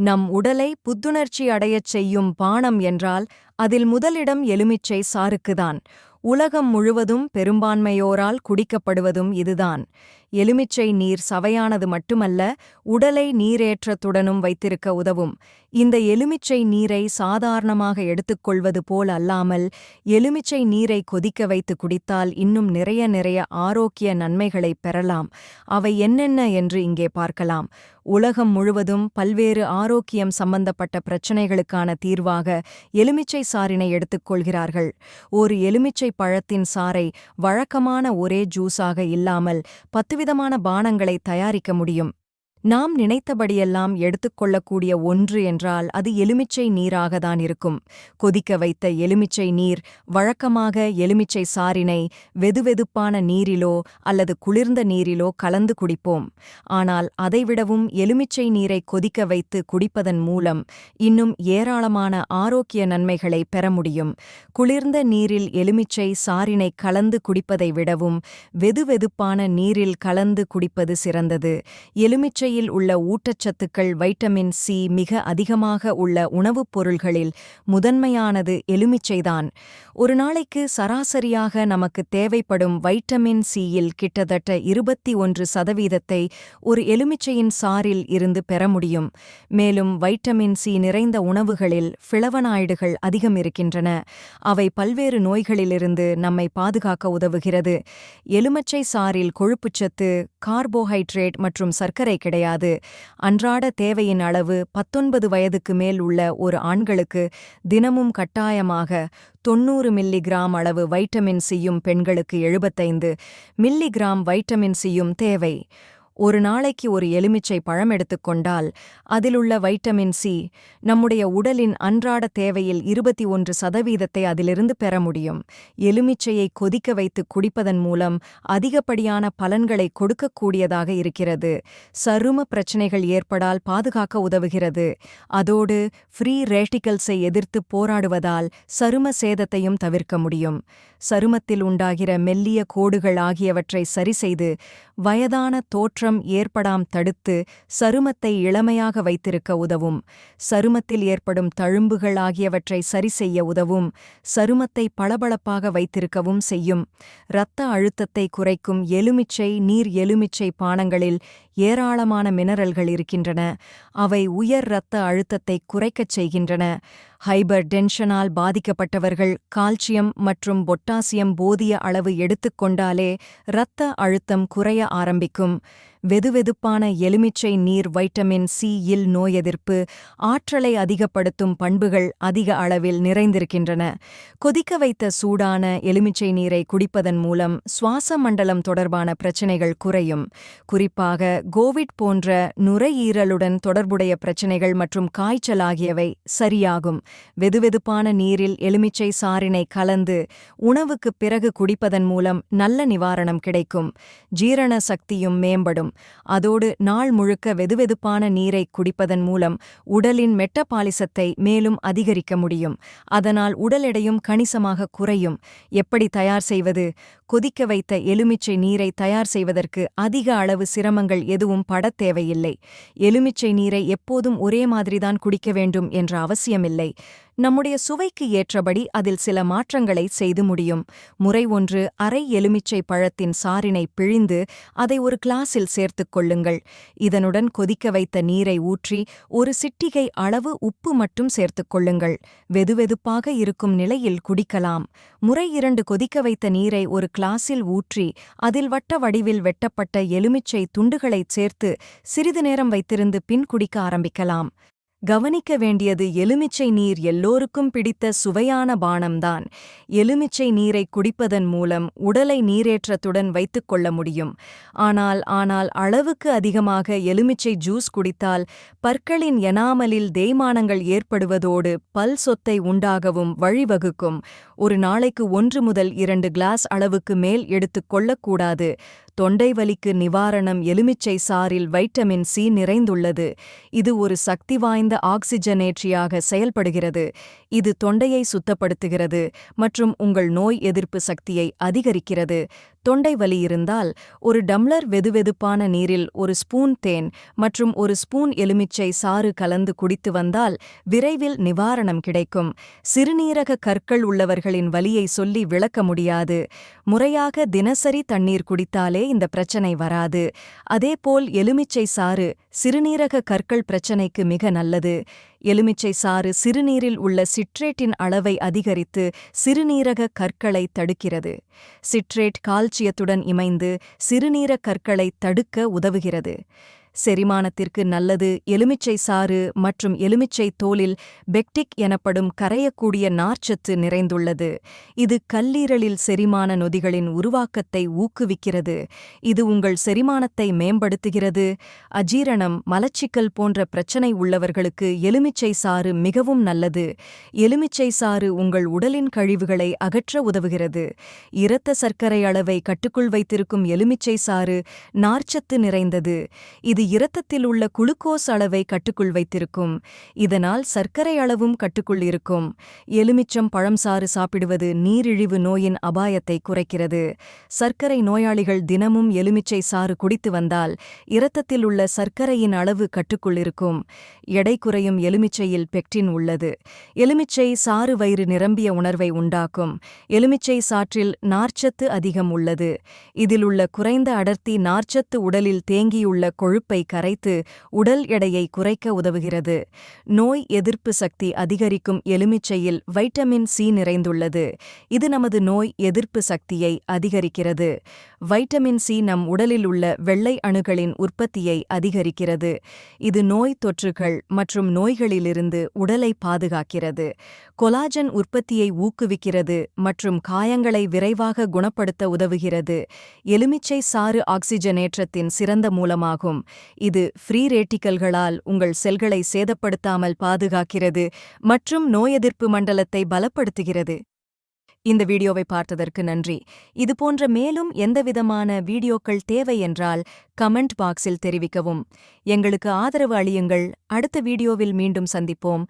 நம் உடலை புத்துணர்ச்சி அடையச் செய்யும் பானம் என்றால் அதில் முதலிடம் எலுமிச்சை சாருக்குதான் உலகம் முழுவதும் பெரும்பான்மையோரால் குடிக்கப்படுவதும் இதுதான். எலுமிச்சை நீர் சவையானது மட்டுமல்ல உடலை நீரேற்றத்துடனும் வைத்திருக்க உதவும். இந்த எலுமிச்சை நீரை சாதாரணமாக எடுத்துக்கொள்வது போல் அல்லாமல் எலுமிச்சை நீரை கொதிக்க வைத்து குடித்தால் இன்னும் நிறைய நிறைய ஆரோக்கிய நன்மைகளை பெறலாம். அவை என்னென்ன என்று இங்கே பார்க்கலாம். உலகம் முழுவதும் பல்வேறு ஆரோக்கியம் சம்பந்தப்பட்ட பிரச்சினைகளுக்கான தீர்வாக எலுமிச்சை சாறினை எடுத்துக்கொள்கிறார்கள். ஒரு எலுமிச்சை பழத்தின் சாறை வழக்கமான ஒரே ஜூஸாக இல்லாமல் விதமான பானங்களை தயாரிக்க முடியும். நாம் நினைத்தபடியெல்லாம் எடுத்துக்கொள்ளக்கூடிய ஒன்று என்றால் அது எலுமிச்சை நீராகத்தான் இருக்கும். கொதிக்க வைத்த எலுமிச்சை நீர் வழக்கமாக எலுமிச்சை சாரினை வெதுவெதுப்பான நீரிலோ அல்லது குளிர்ந்த நீரிலோ கலந்து குடிப்போம். ஆனால் அதைவிடவும் எலுமிச்சை நீரை கொதிக்க வைத்து குடிப்பதன் மூலம் இன்னும் ஏராளமான ஆரோக்கிய நன்மைகளை பெற முடியும். குளிர்ந்த நீரில் எலுமிச்சை சாரினை கலந்து குடிப்பதை விடவும் வெதுவெதுப்பான நீரில் கலந்து குடிப்பது சிறந்தது. எலுமிச்சை கீரையில் உள்ள ஊட்டச்சத்துக்கள் வைட்டமின் சி மிக அதிகமாக உள்ள உணவுப் பொருள்களில் முதன்மையானது எலுமிச்சைதான். ஒரு நாளைக்கு சராசரியாக நமக்கு தேவைப்படும் வைட்டமின் சியில் கிட்டத்தட்ட இருபத்தி ஒன்று சதவீதத்தை ஒரு எலுமிச்சையின் சாரில் இருந்து பெற முடியும். மேலும் வைட்டமின் சி நிறைந்த உணவுகளில் பிளவனாய்டுகள் அதிகம் இருக்கின்றன. அவை பல்வேறு நோய்களிலிருந்து நம்மை பாதுகாக்க உதவுகிறது. எலுமிச்சை சாரில் கொழுப்புச்சத்து கார்போஹைட்ரேட் மற்றும் சர்க்கரை கிடை கிடையாது. அன்றாட தேவையின் அளவு பத்தொன்பது வயதுக்கு மேல் உள்ள ஒரு ஆண்களுக்கு தினமும் கட்டாயமாக தொன்னூறு மில்லிகிராம் அளவு வைட்டமின் சியும் பெண்களுக்கு எழுபத்தைந்து மில்லிகிராம் வைட்டமின் சியும் தேவை. ஒரு நாளைக்கு ஒரு எலுமிச்சை பழம் எடுத்துக்கொண்டால் அதிலுள்ள வைட்டமின் சி நம்முடைய உடலின் அன்றாட தேவையில் இருபத்தி ஒன்று சதவீதத்தை அதிலிருந்து பெற முடியும். எலுமிச்சையை கொதிக்க வைத்து குடிப்பதன் மூலம் அதிகப்படியான பலன்களை கொடுக்கக்கூடியதாக இருக்கிறது. சரும பிரச்சினைகள் ஏற்படால் பாதுகாக்க உதவுகிறது. அதோடு ஃப்ரீ ரேட்டிகல்ஸை எதிர்த்து போராடுவதால் சரும சேதத்தையும் தவிர்க்க முடியும். சருமத்தில் உண்டாகிற மெல்லிய கோடுகள் ஆகியவற்றை சரிசெய்து வயதான தோற்றம் மாற்றம் ஏற்படாம் தடுத்து சருமத்தை இளமையாக வைத்திருக்க உதவும். சருமத்தில் ஏற்படும் தழும்புகள் ஆகியவற்றை சரி செய்ய உதவும். சருமத்தை பளபளப்பாக வைத்திருக்கவும் செய்யும். இரத்த அழுத்தத்தை குறைக்கும் எலுமிச்சை நீர் எலுமிச்சை பானங்களில் ஏராளமான மினரல்கள் இருக்கின்றன. அவை உயர் இரத்த அழுத்தத்தை குறைக்கச் செய்கின்றன. ஹைபர் டென்ஷனால் பாதிக்கப்பட்டவர்கள் கால்சியம் மற்றும் பொட்டாசியம் போதிய அளவு எடுத்துக்கொண்டாலே இரத்த அழுத்தம் குறைய ஆரம்பிக்கும். வெதுவெதுப்பான எலுமிச்சை நீர் வைட்டமின் சி இல் நோய் எதிர்ப்பு ஆற்றலை அதிகப்படுத்தும் பண்புகள் அதிக அளவில் நிறைந்திருக்கின்றன. கொதிக்க வைத்த சூடான எலுமிச்சை நீரை குடிப்பதன் மூலம் சுவாச மண்டலம் தொடர்பான பிரச்சினைகள் குறையும். குறிப்பாக கோவிட் போன்ற நுரையீரலுடன் தொடர்புடைய பிரச்சினைகள் மற்றும் காய்ச்சல் ஆகியவை சரியாகும். வெதுவெதுப்பான நீரில் எலுமிச்சை சாறினை கலந்து உணவுக்குப் பிறகு குடிப்பதன் மூலம் நல்ல நிவாரணம் கிடைக்கும். ஜீரண சக்தியும் மேம்படும். அதோடு நாள் முழுக்க வெதுவெதுப்பான நீரை குடிப்பதன் மூலம் உடலின் மெட்டபாலிசத்தை மேலும் அதிகரிக்க முடியும். அதனால் உடல் எடையும் கணிசமாக குறையும். எப்படி தயார் செய்வது? கொதிக்க வைத்த எலுமிச்சை நீரை தயார் செய்வதற்கு அதிக அளவு சிரமங்கள் எதுவும் படத் தேவையில்லை. எலுமிச்சை நீரை எப்போதும் ஒரே மாதிரிதான் குடிக்க வேண்டும் என்ற அவசியமில்லை. நம்முடைய சுவைக்கு ஏற்றபடி அதில் சில மாற்றங்களை செய்து முடியும். முறை ஒன்று அரை எலுமிச்சை பழத்தின் சாறினை பிழிந்து அதை ஒரு கிளாஸில் சேர்த்துக் கொள்ளுங்கள். இதனுடன் கொதிக்க வைத்த நீரை ஊற்றி ஒரு சிட்டிகை அளவு உப்பு மட்டும் சேர்த்துக் கொள்ளுங்கள். வெதுவெதுப்பாக இருக்கும் நிலையில் குடிக்கலாம். முறை இரண்டு கொதிக்க வைத்த நீரை ஒரு கிளாஸில் ஊற்றி அதில் வட்ட வடிவில் வெட்டப்பட்ட எலுமிச்சை துண்டுகளைச் சேர்த்து சிறிது நேரம் வைத்திருந்து பின் குடிக்க ஆரம்பிக்கலாம். கவனிக்க வேண்டியது எலுமிச்சை நீர் எல்லோருக்கும் பிடித்த சுவையான பானம்தான். எலுமிச்சை நீரை குடிப்பதன் மூலம் உடலை நீரேற்றத்துடன் வைத்துக் கொள்ள முடியும். ஆனால் ஆனால் அளவுக்கு அதிகமாக எலுமிச்சை ஜூஸ் குடித்தால் பற்களின் எனாமலில் தேய்மானங்கள் ஏற்படுவதோடு பல் சொத்தை உண்டாகவும் வழிவகுக்கும். ஒரு நாளைக்கு ஒன்று முதல் இரண்டு கிளாஸ் அளவுக்கு மேல் எடுத்துக் கொள்ளக்கூடாது. தொண்டை வலிக்கு நிவாரணம் எலுமிச்சை சாரில் வைட்டமின் சி நிறைந்துள்ளது. இது ஒரு சக்தி வாய்ந்த ஆக்சிஜனேற்றியாக செயல்படுகிறது. இது தொண்டையை சுத்தப்படுத்துகிறது மற்றும் உங்கள் நோய் எதிர்ப்பு சக்தியை அதிகரிக்கிறது. தொண்டை வலி இருந்தால் ஒரு டம்ளர் வெதுவெதுப்பான நீரில் ஒரு ஸ்பூன் தேன் மற்றும் ஒரு ஸ்பூன் எலுமிச்சை சாறு கலந்து குடித்து வந்தால் விரைவில் நிவாரணம் கிடைக்கும். சிறுநீரக கற்கள் உள்ளவர்களின் வலியை சொல்லி விளக்க முடியாது. முறையாக தினசரி தண்ணீர் குடித்தாலே இந்த பிரச்சனை வராது. அதேபோல் எலுமிச்சை சாறு சிறுநீரக கற்கள் பிரச்சனைக்கு மிக நல்லது. எலுமிச்சை சாறு சிறுநீரில் உள்ள சிட்ரேட்டின் அளவை அதிகரித்து சிறுநீரக கற்களை தடுக்கிறது. சிட்ரேட் கால்சியத்துடன் இமைந்து சிறுநீரக கற்களை தடுக்க உதவுகிறது. செரிமானத்திற்கு நல்லது எலுமிச்சை சாறு மற்றும் எலுமிச்சை தோலில் பெக்டிக் எனப்படும் கரையக்கூடிய நார்ச்சத்து நிறைந்துள்ளது. இது கல்லீரலில் செரிமான நொதிகளின் உருவாக்கத்தை ஊக்குவிக்கிறது. இது உங்கள் செரிமானத்தை மேம்படுத்துகிறது. அஜீரணம் மலச்சிக்கல் போன்ற பிரச்சனை உள்ளவர்களுக்கு எலுமிச்சை சாறு மிகவும் நல்லது. எலுமிச்சை சாறு உங்கள் உடலின் கழிவுகளை அகற்ற உதவுகிறது. இரத்த சர்க்கரை அளவை கட்டுக்குள் வைத்திருக்கும் எலுமிச்சை சாறு நார்ச்சத்து நிறைந்தது. இது இரத்தத்தில் உள்ள குளுக்கோஸ் அளவை கட்டுக்குள் வைத்திருக்கும். இதனால் சர்க்கரை அளவும் கட்டுக்குள் இருக்கும். எலுமிச்சம் பழம் சாறு சாப்பிடுவது நீரிழிவு நோயின் அபாயத்தை குறைக்கிறது. சர்க்கரை நோயாளிகள் தினமும் எலுமிச்சை சாறு குடித்து வந்தால் இரத்தத்தில் உள்ள சர்க்கரையின் அளவு கட்டுக்குள் இருக்கும். எடை குறையும் எலுமிச்சையில் பெக்டின் உள்ளது. எலுமிச்சை சாறு வயிறு நிரம்பிய உணர்வை உண்டாக்கும். எலுமிச்சை சாற்றில் நார்ச்சத்து அதிகம் உள்ளது. இதில் உள்ள குறைந்த அடர்த்தி நார்ச்சத்து உடலில் தேங்கியுள்ள கொழுப்பு கொழுப்பை கரைத்து உடல் எடையை குறைக்க உதவுகிறது. நோய் எதிர்ப்பு சக்தி அதிகரிக்கும் எலுமிச்சையில் வைட்டமின் சி நிறைந்துள்ளது. இது நமது நோய் எதிர்ப்பு சக்தியை அதிகரிக்கிறது. வைட்டமின் சி நம் உடலில் உள்ள வெள்ளை அணுகளின் உற்பத்தியை அதிகரிக்கிறது. இது நோய் தொற்றுகள் மற்றும் நோய்களிலிருந்து உடலை பாதுகாக்கிறது. கொலாஜன் உற்பத்தியை ஊக்குவிக்கிறது மற்றும் காயங்களை விரைவாக குணப்படுத்த உதவுகிறது. எலுமிச்சை சாறு ஆக்சிஜனேற்றத்தின் சிறந்த மூலமாகும். இது ஃப்ரீ ரேட்டிக்கல்களால் உங்கள் செல்களை சேதப்படுத்தாமல் பாதுகாக்கிறது மற்றும் நோயெதிர்ப்பு மண்டலத்தை பலப்படுத்துகிறது. இந்த வீடியோவை பார்த்ததற்கு நன்றி. இதுபோன்ற மேலும் எந்தவிதமான வீடியோக்கள் தேவை என்றால் கமெண்ட் பாக்ஸில் தெரிவிக்கவும். எங்களுக்கு ஆதரவு அளியுங்கள். அடுத்த வீடியோவில் மீண்டும் சந்திப்போம்.